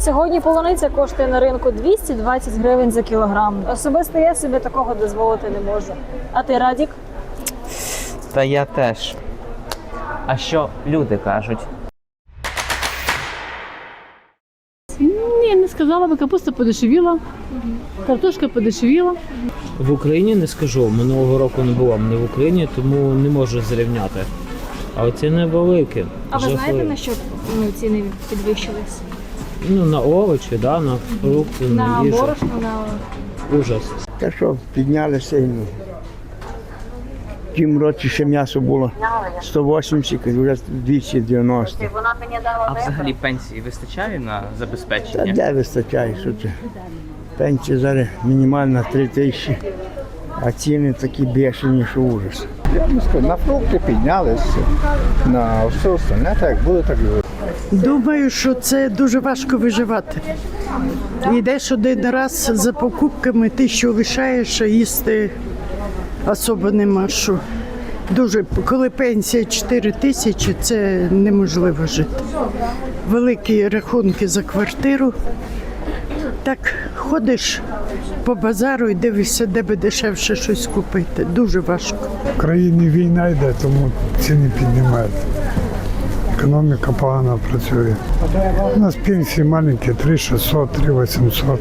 Сьогодні полуниця коштує на ринку 220 гривень за кілограм. Особисто я собі такого дозволити не можу. А ти Радік? Та я теж. А що люди кажуть? Ні, не сказала би, капуста подешевіла, картошка подешевіла. В Україні не скажу. Минулого року не було мене в Україні, тому не можу зрівняти. А ціни великі. А ви знаєте жахливі. на що ну, ціни підвищились? Ну, на овочі, да, на фрукти, на, На їжу. борошно, на Ужас. Та що, підняли сильно. В тім році ще м'ясо було 180, вже 290. А взагалі пенсії вистачає на Та забезпечення? де вистачає, що це? Пенсія зараз мінімальна 3 тисячі, а ціни такі бешені, що ужас. Я б сказав, на фрукти піднялися, на все остальне так як було, так і було. Думаю, що це дуже важко виживати. Йдеш один раз за покупками, ти що лишаєш, а їсти особо нема що. Дуже, коли пенсія 4 тисячі, це неможливо жити. Великі рахунки за квартиру. Так ходиш по базару і дивишся, де би дешевше щось купити. Дуже важко. В країні війна йде, тому ціни піднімають. Економіка погано працює. У нас пенсії маленькі 3600, 3800.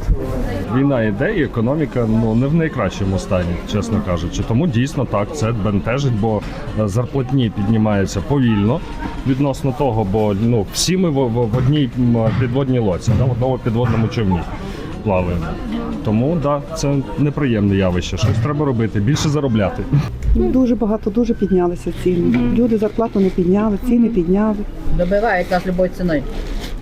Війна йде, і економіка ну не в найкращому стані, чесно кажучи. Тому дійсно так це бентежить, бо е, зарплатні піднімаються повільно відносно того, бо ну всі ми в, в, одній підводній лоці, да, в одному підводному човні плаваємо. Тому да, це неприємне явище. Щось треба робити, більше заробляти. Дуже багато, дуже піднялися ціни. Люди зарплату не підняли, ціни підняли. Добивають нас любою ціною.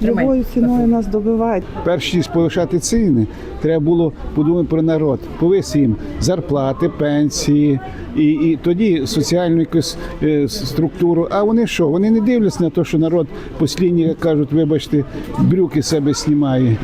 Любою ціною нас добивають. Перш ніж повишати ціни, треба було подумати про народ, повисити їм зарплати, пенсії і, і тоді соціальну якусь е, структуру. А вони що? Вони не дивляться на те, що народ послідні, як кажуть, вибачте, брюки себе знімає.